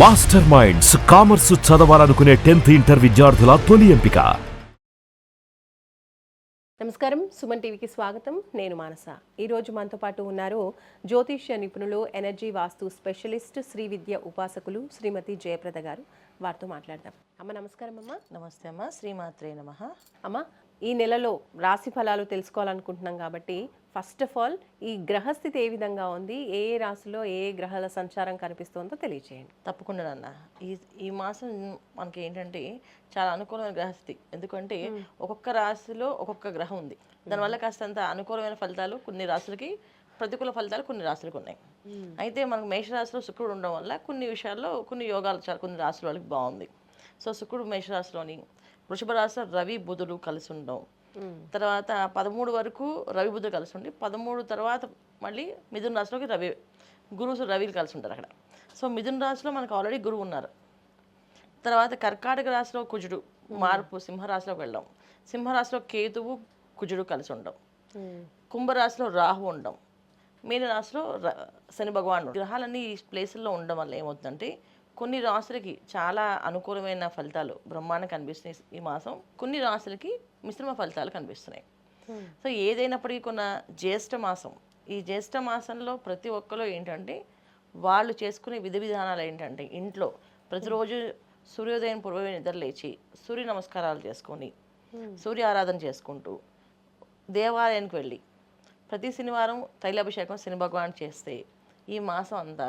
Master minds commerce చదవాలనుకునే tenth inter విద్యార్థుల తొలి ఎంపిక. నమస్కారం సుమన్ టీవీకి స్వాగతం. నేను మానస. ఈరోజు మనతో పాటు ఉన్నారు జ్యోతిష్య నిపుణులు ఎనర్జీ వాస్తు స్పెషలిస్ట్ శ్రీ విద్య ఉపాసకులు శ్రీమతి జయప్రద గారు. వారితో మాట్లాడదాం. అమ్మ నమస్కారం అమ్మ. నమస్తే అమ్మ. శ్రీమాత్రే నమ. అమ్మ ఈ నెలలో రాశి ఫలాలు తెలుసుకోవాలనుకుంటున్నాం కాబట్టి ఫస్ట్ ఆఫ్ ఆల్ ఈ గ్రహస్థితి ఏ విధంగా ఉంది ఏ ఏ రాశిలో ఏ ఏ గ్రహాల సంచారం కనిపిస్తుందో తెలియచేయండి. తప్పకుండా నాన్న. ఈ ఈ మాసం మనకి ఏంటంటే చాలా అనుకూలమైన గ్రహస్థితి. ఎందుకంటే ఒక్కొక్క రాశిలో ఒక్కొక్క గ్రహం ఉంది. దానివల్ల కాస్తంత అనుకూలమైన ఫలితాలు కొన్ని రాశులకి ప్రతికూల ఫలితాలు కొన్ని రాశులకు ఉన్నాయి. అయితే మనకు మేషరాశిలో శుక్రుడు ఉండడం వల్ల కొన్ని విషయాల్లో కొన్ని యోగాలు చాలా కొన్ని రాశుల వాళ్ళకి బాగుంది. సో శుక్రుడు మేషరాశిలోని వృషభ రాశిలో రవి బుధుడు కలిసి ఉండడం తర్వాత పదమూడు వరకు రవి బుధుడు కలిసి ఉండి పదమూడు తర్వాత మళ్ళీ మిథున రాశిలోకి రవి గురువు రవిలు కలిసి ఉంటారు అక్కడ. సో మిథున రాశిలో మనకు ఆల్రెడీ గురువు ఉన్నారు. తర్వాత కర్కాటక రాశిలో కుజుడు మార్పు సింహరాశిలోకి వెళ్ళడం. సింహరాశిలో కేతువు కుజుడు కలిసి ఉండడం కుంభరాశిలో రాహు ఉండడం మీన రాశిలో శని భగవానుడు. గ్రహాలన్నీ ఈ ప్లేసుల్లో ఉండడం వల్ల ఏమవుతుందంటే కొన్ని రాశులకి చాలా అనుకూలమైన ఫలితాలు బ్రహ్మాండం కనిపిస్తున్నాయి. ఈ మాసం కొన్ని రాశులకి మిశ్రమ ఫలితాలు కనిపిస్తున్నాయి. సో ఏదైనప్పటికీ కొన్న జ్యేష్ఠ మాసం ఈ జ్యేష్ఠ మాసంలో ప్రతి ఒక్కరు ఏంటంటే వాళ్ళు చేసుకునే విధి విధానాలు ఏంటంటే ఇంట్లో ప్రతిరోజు సూర్యోదయం పూర్వమే నిద్ర లేచి సూర్య నమస్కారాలు చేసుకొని సూర్య ఆరాధన చేసుకుంటూ దేవాలయానికి వెళ్ళి ప్రతి శనివారం తైలాభిషేకం శని భగవాన్ చేస్తే ఈ మాసం అంతా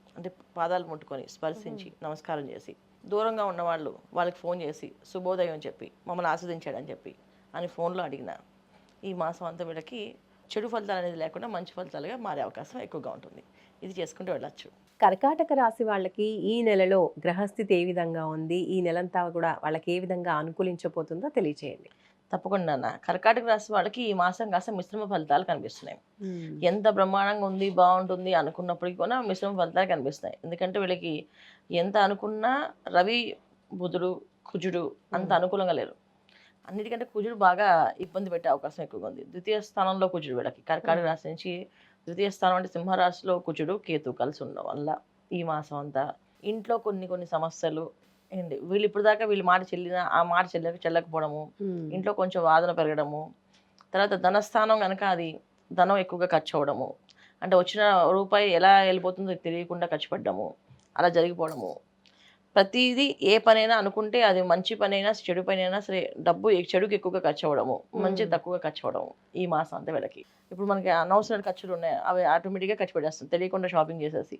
అంటే పాదాలు ముట్టుకొని స్పర్శించి నమస్కారం చేసి దూరంగా ఉన్నవాళ్ళు వాళ్ళకి ఫోన్ చేసి శుభోదయం అని చెప్పి మమ్మల్ని ఆస్వాదించాడని చెప్పి అని ఫోన్లో అడిగిన ఈ మాసం అంతా వీళ్ళకి చెడు ఫలితాలు అనేది లేకుండా మంచి ఫలితాలుగా మారే అవకాశం ఎక్కువగా ఉంటుంది. ఇది చేసుకుంటూ వెళ్ళచ్చు. కర్కాటక రాశి వాళ్ళకి ఈ నెలలో గ్రహస్థితి ఏ విధంగా ఉంది? ఈ నెలంతా కూడా వాళ్ళకి ఏ విధంగా అనుకూలించబోతుందో తెలియచేయండి. తప్పకుండా అన్న. కర్కాటక రాశి వాళ్ళకి ఈ మాసం కాస్త మిశ్రమ ఫలితాలు కనిపిస్తున్నాయి. ఎంత బ్రహ్మాండంగా ఉంది బాగుంటుంది అనుకున్నప్పటికీ కూడా మిశ్రమ ఫలితాలు కనిపిస్తున్నాయి. ఎందుకంటే వీళ్ళకి ఎంత అనుకున్నా రవి బుధుడు కుజుడు అంత అనుకూలంగా లేరు. అన్నిటికంటే కుజుడు బాగా ఇబ్బంది పెట్టే అవకాశం ఎక్కువగా ఉంది. ద్వితీయ స్థానంలో కుజుడు వీళ్ళకి. కర్కాటక రాశి నుంచి ద్వితీయ స్థానం అంటే సింహరాశిలో కుజుడు కేతు కలిసి ఉండడం వల్ల ఈ మాసం అంతా ఇంట్లో కొన్ని కొన్ని సమస్యలు ఏంటి వీళ్ళు ఇప్పుడు దాకా వీళ్ళు మాట చెల్లిన ఆ మాట చెల్లక చెల్లకపోవడము ఇంట్లో కొంచెం వాదన పెరగడము తర్వాత ధనస్థానం కనుక అది ధనం ఎక్కువగా ఖర్చు అవ్వడము అంటే వచ్చిన రూపాయి ఎలా వెళ్ళిపోతుందో తెలియకుండా ఖర్చు పెట్టడము అలా జరిగిపోవడము. ప్రతిదీ ఏ పనైనా అనుకుంటే అది మంచి పనైనా చెడు పనైనా సరే డబ్బు చెడుకి ఎక్కువగా ఖర్చు అవ్వడము మంచి తక్కువగా ఖర్చు అవ్వడము ఈ మాసం అంతా వీళ్ళకి. ఇప్పుడు మనకి అనవసరమైన ఖర్చులు ఉన్నాయి అవి ఆటోమేటిక్గా ఖర్చు పెట్టేస్తాం తెలియకుండా షాపింగ్ చేసేసి.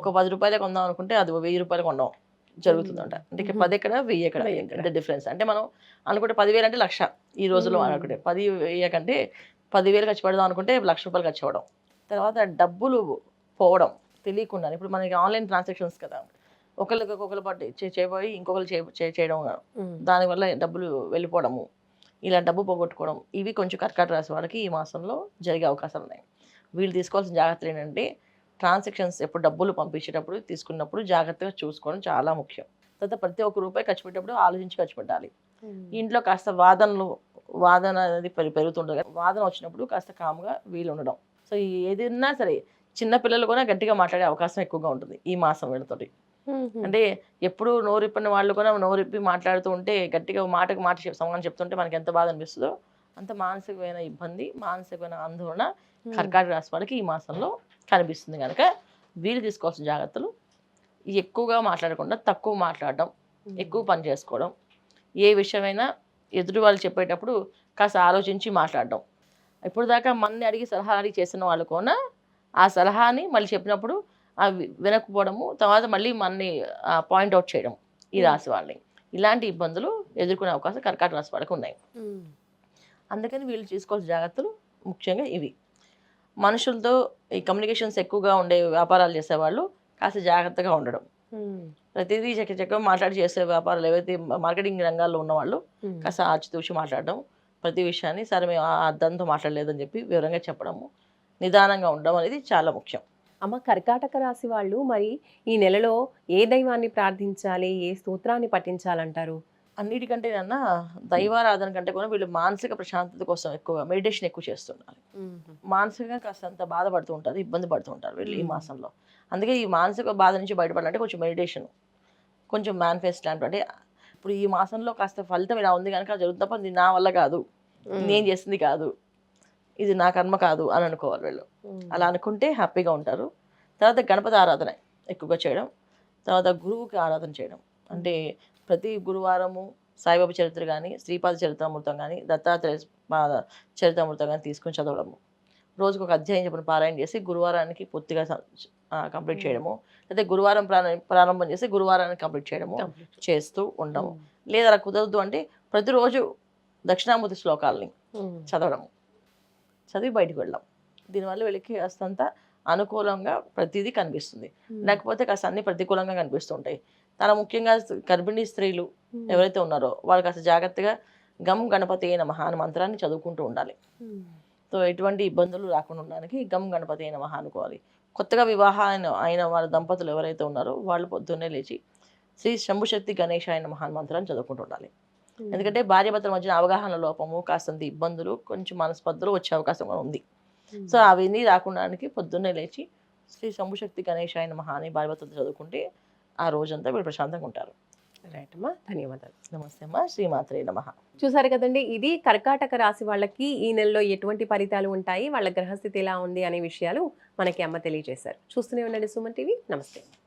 ఒక పది రూపాయలే కొందాం అనుకుంటే అది వెయ్యి రూపాయలు కొందాం జరుగుతుందంట. అంటే ఇక్కడ పది ఎక్కడ వెయ్యి ఎక్కడ. ఇంత డిఫరెన్స్ అంటే మనం అనుకుంటే పదివేలు అంటే లక్ష ఈ రోజుల్లో. అనుకుంటే. పది వెయ్యి కంటే పదివేలు ఖర్చు పెడదాం అనుకుంటే లక్ష రూపాయలు ఖర్చు అవ్వడం. తర్వాత డబ్బులు పోవడం తెలియకుండా ఇప్పుడు మనకి ఆన్లైన్ ట్రాన్సాక్షన్స్ కదా. ఒకరికి ఒకరి పాటు చేయబోయి ఇంకొకరు చేయడం దానివల్ల డబ్బులు వెళ్ళిపోవడము ఇలా డబ్బు పోగొట్టుకోవడం ఇవి కొంచెం కర్కాటక రాశి వాళ్ళకి ఈ మాసంలో జరిగే అవకాశాలు ఉన్నాయి. వీళ్ళు తీసుకోవాల్సిన జాగ్రత్తలు ఏంటంటే ట్రాన్సాక్షన్స్ ఎప్పుడు డబ్బులు పంపించేటప్పుడు తీసుకున్నప్పుడు జాగ్రత్తగా చూసుకోవడం చాలా ముఖ్యం. తర్వాత ప్రతి ఒక్క రూపాయి ఖర్చు పెట్టేటప్పుడు ఆలోచించి ఖర్చు పెట్టాలి. ఇంట్లో కాస్త వాదనలు వాదన అనేది పెరు- పెరుగుతుంటుంది. వాదన వచ్చినప్పుడు కాస్త కామ్గా వీలు ఉండడం సో ఏదైనా సరే చిన్న పిల్లలు కూడా గట్టిగా మాట్లాడే అవకాశం ఎక్కువగా ఉంటుంది ఈ మాసం వీళ్ళతోటి. అంటే ఎప్పుడు నోరిప్పని వాళ్ళు కూడా నోరిప్పి మాట్లాడుతూ ఉంటే గట్టిగా మాటకు మాట సమాధానం చెప్తుంటే మనకి ఎంత బాధ అనిపిస్తుందో అంత మానసికమైన ఇబ్బంది మానసికమైన ఆందోళన కర్కాటక రాశి వాళ్ళకి ఈ మాసంలో కనిపిస్తుంది కనుక వీళ్ళు తీసుకోవాల్సిన జాగ్రత్తలు ఎక్కువగా మాట్లాడకుండా తక్కువ మాట్లాడడం ఎక్కువ పని చేసుకోవడం ఏ విషయమైనా ఎదుటి వాళ్ళు చెప్పేటప్పుడు కాస్త ఆలోచించి మాట్లాడడం. ఇప్పుడు దాకా మన్ని అడిగి సలహా అడిగి చేసిన వాళ్ళు కూడా ఆ సలహాని మళ్ళీ చెప్పినప్పుడు ఆ వినకపోవడము తర్వాత మళ్ళీ మన్ని పాయింట్ అవుట్ చేయడం ఈ రాశి వాళ్ళని. ఇలాంటి ఇబ్బందులు ఎదుర్కొనే అవకాశం కర్కాటక రాశి వాళ్ళకి ఉన్నాయి. అందుకని వీళ్ళు తీసుకోవాల్సిన జాగ్రత్తలు ముఖ్యంగా ఇవి. మనుషులతో ఈ కమ్యూనికేషన్స్ ఎక్కువగా ఉండే వ్యాపారాలు చేసేవాళ్ళు కాస్త జాగ్రత్తగా ఉండడం. ప్రతిదీ చక్క చక్క మాట్లాడి చేసే వ్యాపారాలు ఏవైతే మార్కెటింగ్ రంగాల్లో ఉన్న వాళ్ళు కాస్త ఆచితూచి మాట్లాడడం ప్రతి విషయాన్ని సరే మేము ఆ అద్దంతో మాట్లాడలేదని చెప్పి వివరంగా చెప్పడము నిదానంగా ఉండడం అనేది చాలా ముఖ్యం. అమ్మ కర్కాటక రాశి వాళ్ళు మరి ఈ నెలలో ఏ దైవాన్ని ప్రార్థించాలి? ఏ స్తోత్రాన్ని పఠించాలంటారు? అన్నిటికంటే నన్న దైవారాధన కంటే కూడా వీళ్ళు మానసిక ప్రశాంతత కోసం ఎక్కువ మెడిటేషన్ ఎక్కువ చేస్తున్నారు. మానసికంగా కాస్తంత బాధపడుతూ ఉంటారు ఇబ్బంది పడుతూ ఉంటారు వీళ్ళు ఈ. మాసంలో. అందుకే ఈ మానసిక బాధ నుంచి బయటపడాలంటే కొంచెం మెడిటేషన్ కొంచెం మేనిఫెస్ట్ లాంటి అంటే ఇప్పుడు ఈ మాసంలో కాస్త ఫలితం ఇలా ఉంది కనుక జరుగుతుంది తప్ప ఇది నా వల్ల కాదు నేను చేసింది కాదు ఇది నా కర్మ కాదు అని అనుకోవాలి వీళ్ళు. అలా అనుకుంటే హ్యాపీగా ఉంటారు. తర్వాత గణపతి ఆరాధన ఎక్కువగా చేయడం తర్వాత గురువుకి ఆరాధన చేయడం. అంటే ప్రతి గురువారము సాయిబాబా చరిత్ర కానీ శ్రీపాద చరిత్రామృతం కానీ దత్తాత్రేయ చరిత్రామృతం కానీ తీసుకొని చదవడము. రోజుకు ఒక అధ్యాయం చెప్పిన పారాయణ చేసి గురువారానికి పూర్తిగా కంప్లీట్ చేయడము. అయితే గురువారం ప్రారం- ప్రారంభం చేసి గురువారానికి కంప్లీట్ చేయడము చేస్తూ ఉండము. లేదా అలా కుదరదు అంటే ప్రతిరోజు దక్షిణామూర్తి శ్లోకాలని చదవడము. చదివి బయటకు వెళ్ళాం దీనివల్ల వీళ్ళకి కాస్తంత అనుకూలంగా ప్రతిదీ కనిపిస్తుంది. లేకపోతే కాస్త అన్ని ప్రతికూలంగా కనిపిస్తుంటాయి తన ముఖ్యంగా గర్భిణీ స్త్రీలు ఎవరైతే ఉన్నారో వాళ్ళు కాస్త జాగ్రత్తగా గమ్ గణపతి అయిన మహాన్ మంత్రాన్ని చదువుకుంటూ ఉండాలి. సో ఎటువంటి ఇబ్బందులు రాకుండా ఉండడానికి గమ్ గణపతి అయిన మహా అనుకోవాలి. కొత్తగా వివాహం అయిన వాళ్ళ దంపతులు ఎవరైతే ఉన్నారో వాళ్ళు పొద్దున్నే లేచి శ్రీ శంభుశక్తి గణేష్ అయిన మహాన్ మంత్రాన్ని చదువుకుంటూ ఉండాలి. ఎందుకంటే భార్యాభర్తల మధ్య అవగాహన లోపము కాస్తంత ఇబ్బందులు కొంచెం మనస్పర్ధలు వచ్చే అవకాశం కూడా ఉంది. సో అవన్నీ రాకుండానికి పొద్దున్నే లేచి శ్రీ శంభుశక్తి గణేష్ అయిన మహా అని భార్యాభర్తలు చదువుకుంటే ఆ రోజంతా వీళ్ళు ప్రశాంతంగా ఉంటారు. రైట్ అమ్మా ధన్యవాదాలు. నమస్తే అమ్మా శ్రీమాత్రే నమః. చూసారు కదండి ఇది కర్కాటక రాశి వాళ్ళకి ఈ నెలలో ఎటువంటి ఫలితాలు ఉంటాయి వాళ్ళ గ్రహస్థితి ఎలా ఉంది అనే విషయాలు మనకి అమ్మ తెలియజేశారు. చూస్తూనే ఉండండి సుమన్ టీవీ నమస్తే.